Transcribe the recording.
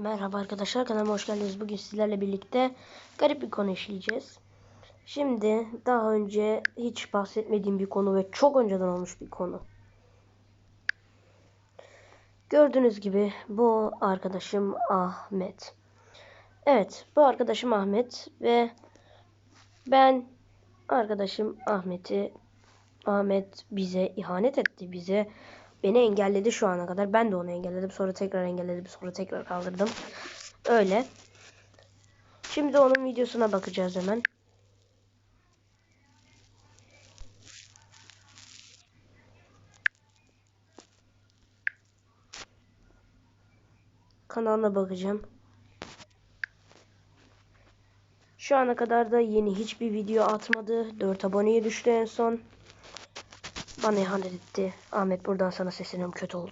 Merhaba arkadaşlar kanalıma hoş geldiniz. Bugün sizlerle birlikte garip bir konu işleyeceğiz. Şimdi daha önce hiç bahsetmediğim bir konu ve çok önceden olmuş bir konu. Gördüğünüz gibi bu arkadaşım Ahmet. Evet bu arkadaşım Ahmet ve ben arkadaşım Ahmet'i Ahmet bize ihanet etti. Bize beni engelledi şu ana kadar. Ben de onu engelledim. Sonra tekrar engelledim. Sonra tekrar kaldırdım. Öyle. Şimdi onun videosuna bakacağız hemen. Kanalına bakacağım. Şu ana kadar da yeni hiçbir video atmadı. 4 aboneye düştü en son. Bana ihanet etti. Ahmet buradan sana sesleniyorum kötü oldu.